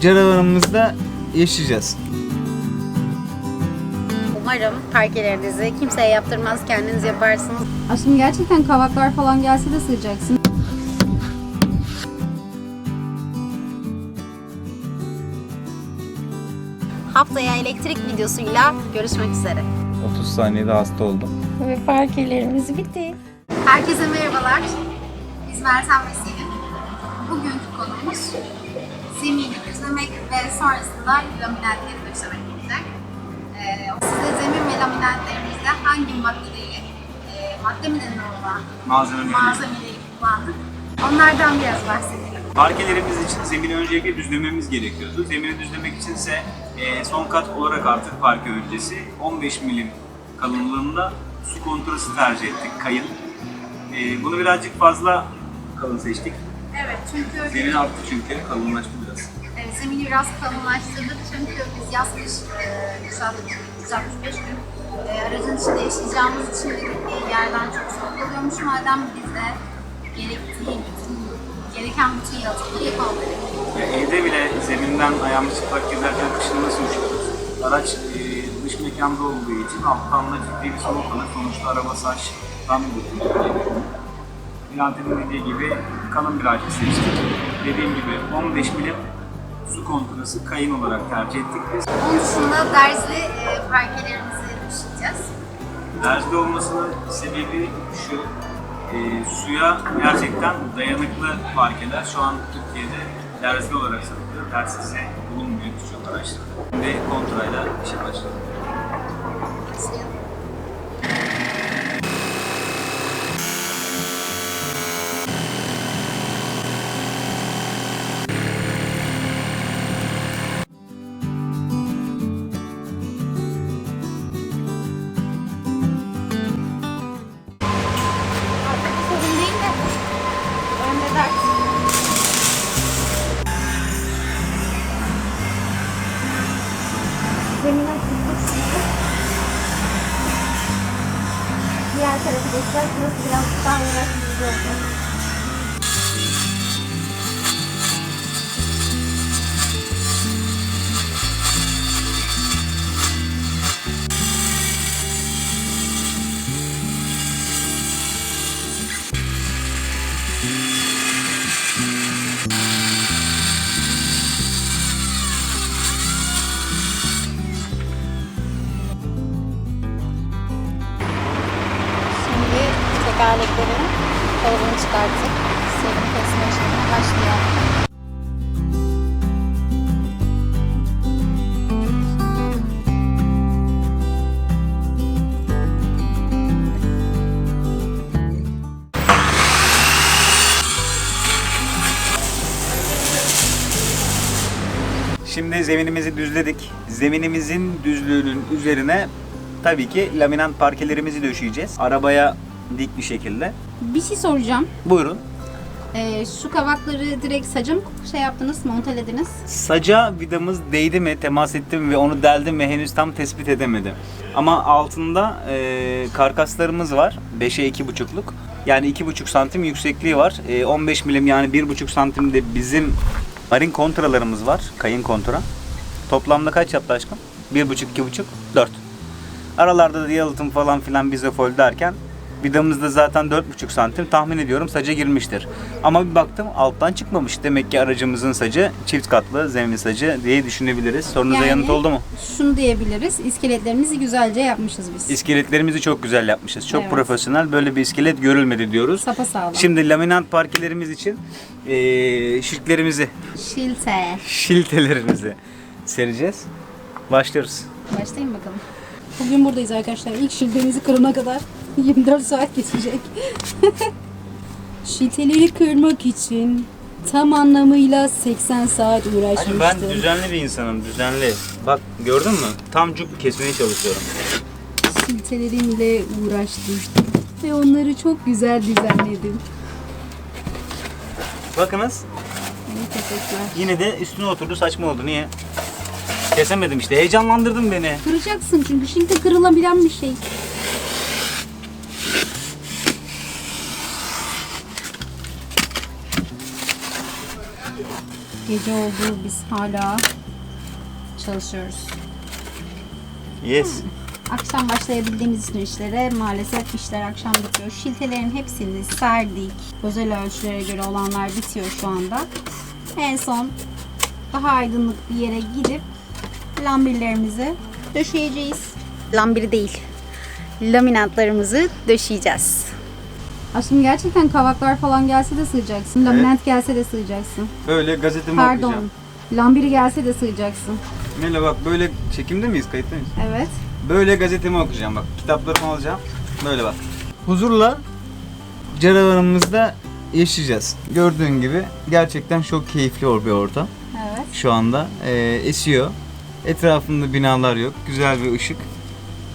canavarımızda yaşayacağız. Umarım parkelerinizi kimseye yaptırmaz, kendiniz yaparsınız. Aşkım gerçekten kavaklar falan gelse de sığacaksın. Haftaya elektrik videosuyla görüşmek üzere. 30 saniyede hasta oldum. Ve parkelerimiz bitti. Herkese merhabalar. Biz Meltem ve Selin. Bugünkü konumuz zemini düzlemek ve sonrasında laminatleri döşemek olacak. Ee, size zemin ve laminatlerimizde hangi maddeleri, e, madde mi denir ona? Malzemeleri. Malzemeleri kullandık. Onlardan biraz bahsedelim. Parkelerimiz için zemini öncelikle düzlememiz gerekiyordu. Zemini düzlemek içinse e, son kat olarak artık parke öncesi 15 milim kalınlığında su kontrası tercih ettik kayın. E, bunu birazcık fazla kalın seçtik. Evet çünkü Zemin arttı çünkü kalınlaştı biraz. Evet, zemini biraz kalınlaştırdık çünkü biz yaz kış e, kısalttık 365 gün e, aracın içinde yaşayacağımız için dedik ki yerden çok soğuk oluyormuş madem biz de gerektiği bütün, gereken bütün yalıtımları yapalım dedik. Ya evde bile zeminden ayağımız çıplak gezerken kışın nasıl üşüyoruz? Araç e, dış mekanda olduğu için alttan da ciddi bir soğuk alır. Sonuçta araba saçtan götürüyor. Bülent'in dediği gibi kalın bir ağaç seçtik. Dediğim gibi 15 milim su kontrası kayın olarak tercih ettik biz. Onun dışında derzli e, parkelerimizi düşeceğiz. Derzli olmasının sebebi şu, e, suya gerçekten dayanıklı parkeler şu an Türkiye'de derzli olarak satılıyor. Dersizse bulunmuyor birçok araçta. Ve kontrayla işe başladık. Uğraştırıcı olacak. Çıkartıp serin kesme işlemine başlayalım. Şimdi zeminimizi düzledik. Zeminimizin düzlüğünün üzerine tabii ki laminant parkelerimizi döşeyeceğiz. Arabaya dik bir şekilde. Bir şey soracağım. Buyurun. Ee, şu kavakları direkt saca mı şey yaptınız, montelediniz? Saca vidamız değdi mi, temas etti mi ve onu deldi mi henüz tam tespit edemedim. Ama altında e, karkaslarımız var. 5'e 2,5'luk. Yani 2,5 santim yüksekliği var. E, 15 milim yani 1,5 santim de bizim marin kontralarımız var. Kayın kontra. Toplamda kaç yaptı aşkım? 1,5, 2,5, 4. Aralarda da yalıtım falan filan bizofol derken vidamız da zaten 4,5 santim tahmin ediyorum saca girmiştir. Ama bir baktım alttan çıkmamış. Demek ki aracımızın sacı çift katlı zemin sacı diye düşünebiliriz. Sorunuza Yani- yanıt oldu mu? Şunu diyebiliriz. İskeletlerimizi güzelce yapmışız biz. İskeletlerimizi çok güzel yapmışız. Çok Evet. profesyonel. Böyle bir iskelet görülmedi diyoruz. Sapasağlam. Şimdi laminant parkelerimiz için eee şiltlerimizi, Şilte. şiltelerimizi sereceğiz. Başlıyoruz. Başlayın bakalım. Bugün buradayız arkadaşlar. İlk şiltemizi kırana kadar 24 saat geçecek. Şilteleri kırmak için tam anlamıyla 80 saat uğraşmıştım. ben düzenli bir insanım, düzenli. Bak gördün mü? Tam cuk kesmeye çalışıyorum. Şiltelerimle uğraştım. Ve onları çok güzel düzenledim. Bakınız Evet, teşekkürler. yine de üstüne oturdu saçma oldu. Niye? Kesemedim işte. Heyecanlandırdın beni. Kıracaksın çünkü şilte kırılabilen bir şey. Gece oldu biz hala çalışıyoruz. Yes. Akşam başlayabildiğimiz için işlere maalesef işler akşam bitiyor. Şiltelerin hepsini serdik. Özel ölçülere göre olanlar bitiyor şu anda. En son daha aydınlık bir yere gidip lambirlerimizi döşeyeceğiz. Lambiri değil. Laminatlarımızı döşeyeceğiz. Aşkım gerçekten kavaklar falan gelse de sığacaksın. Laminat gelse de sığacaksın. Böyle gazetemi Pardon. okuyacağım. Lambiri gelse de sığacaksın. Mela bak böyle çekimde miyiz? Kayıtta mıyız? Evet. Böyle gazetemi okuyacağım bak. Kitaplarımı alacağım. Böyle bak. Huzurla canavarımızda yaşayacağız. Gördüğün gibi gerçekten çok keyifli bir ortam. Evet. Şu anda Ee, esiyor. Etrafında binalar yok. Güzel bir ışık.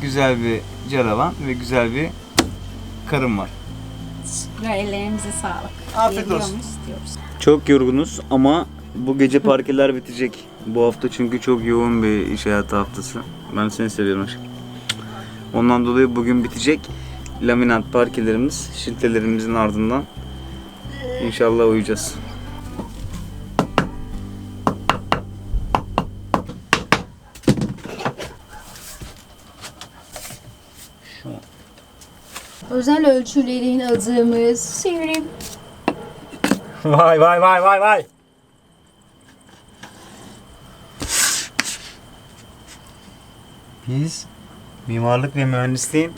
Güzel bir caravan ve güzel bir karım var. Teşekkürler. Ellerimize sağlık. Afiyet olsun. muyuz? Diyoruz. Çok yorgunuz ama bu gece parkeler bitecek. Bu hafta çünkü çok yoğun bir iş hayatı haftası. Ben seni seviyorum aşkım. Ondan dolayı bugün bitecek. Laminat parkelerimiz, şiltelerimizin ardından inşallah uyuyacağız. Özel ölçülerin adımız Sivrim. Vay vay vay vay vay. Biz mimarlık ve mühendisliğin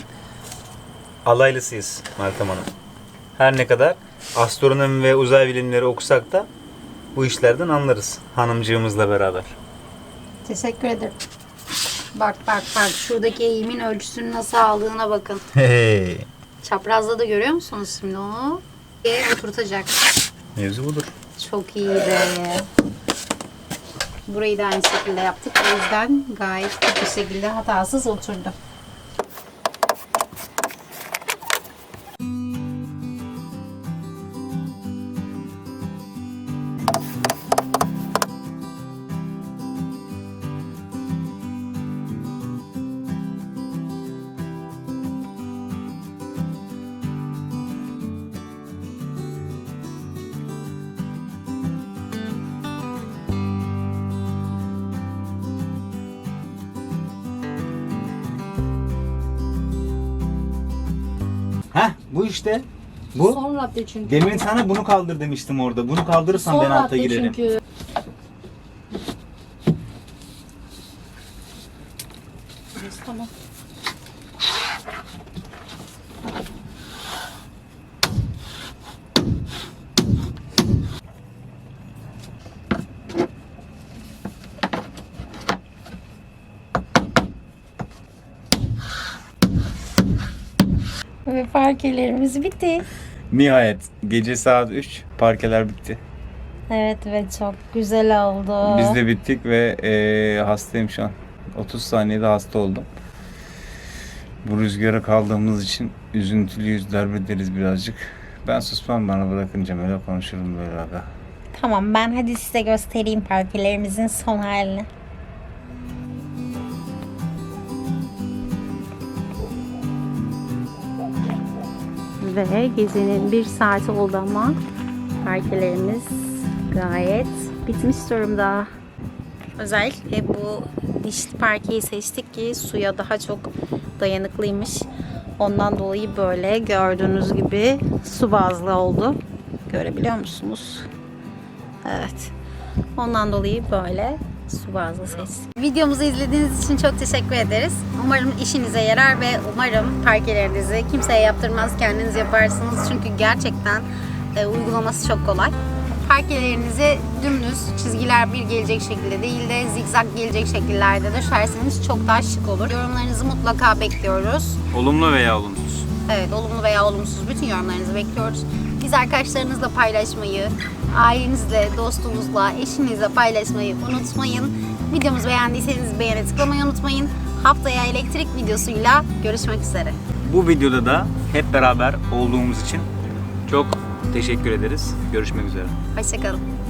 alaylısıyız Meltem Hanım. Her ne kadar astronomi ve uzay bilimleri okusak da bu işlerden anlarız hanımcığımızla beraber. Teşekkür ederim. Bak bak bak şuradaki eğimin ölçüsünü nasıl aldığına bakın. Hey. Çaprazda da görüyor musunuz şimdi onu? E, oturtacak. Mevzu budur. Çok iyi de. Burayı da aynı şekilde yaptık. O yüzden gayet bir şekilde hatasız oturdu. Heh bu işte. Bu. Son radde çünkü. Demin sana bunu kaldır demiştim orada. Bunu kaldırırsan Son ben alta radde girerim. çünkü. Burası Tamam. Ve parkelerimiz bitti. Nihayet gece saat 3 parkeler bitti. Evet ve çok güzel oldu. Biz de bittik ve eee, hastayım şu an. 30 saniyede hasta oldum. Bu rüzgara kaldığımız için üzüntülüyüz, derbederiz birazcık. Ben susmam bana bırakınca öyle konuşurum böyle aga. Tamam ben hadi size göstereyim parkelerimizin son halini. Ve gezinin bir saati oldu ama parkelerimiz gayet bitmiş durumda. Özellikle bu dişli parkeyi seçtik ki suya daha çok dayanıklıymış. Ondan dolayı böyle gördüğünüz gibi su bazlı oldu. Görebiliyor musunuz? Evet. Ondan dolayı böyle su bazlı seçtik. Videomuzu izlediğiniz için çok teşekkür ederiz. Umarım işinize yarar ve umarım parkelerinizi kimseye yaptırmaz kendiniz yaparsınız. Çünkü gerçekten e, uygulaması çok kolay. Parkelerinizi dümdüz çizgiler bir gelecek şekilde değil de zigzag gelecek şekillerde döşerseniz çok daha şık olur. Yorumlarınızı mutlaka bekliyoruz. Olumlu veya olumsuz. Evet, olumlu veya olumsuz bütün yorumlarınızı bekliyoruz. Biz arkadaşlarınızla paylaşmayı, ailenizle, dostunuzla, eşinizle paylaşmayı unutmayın. Videomuzu beğendiyseniz beğene tıklamayı unutmayın. Haftaya elektrik videosuyla görüşmek üzere. Bu videoda da hep beraber olduğumuz için çok teşekkür ederiz. Görüşmek üzere. Hoşçakalın.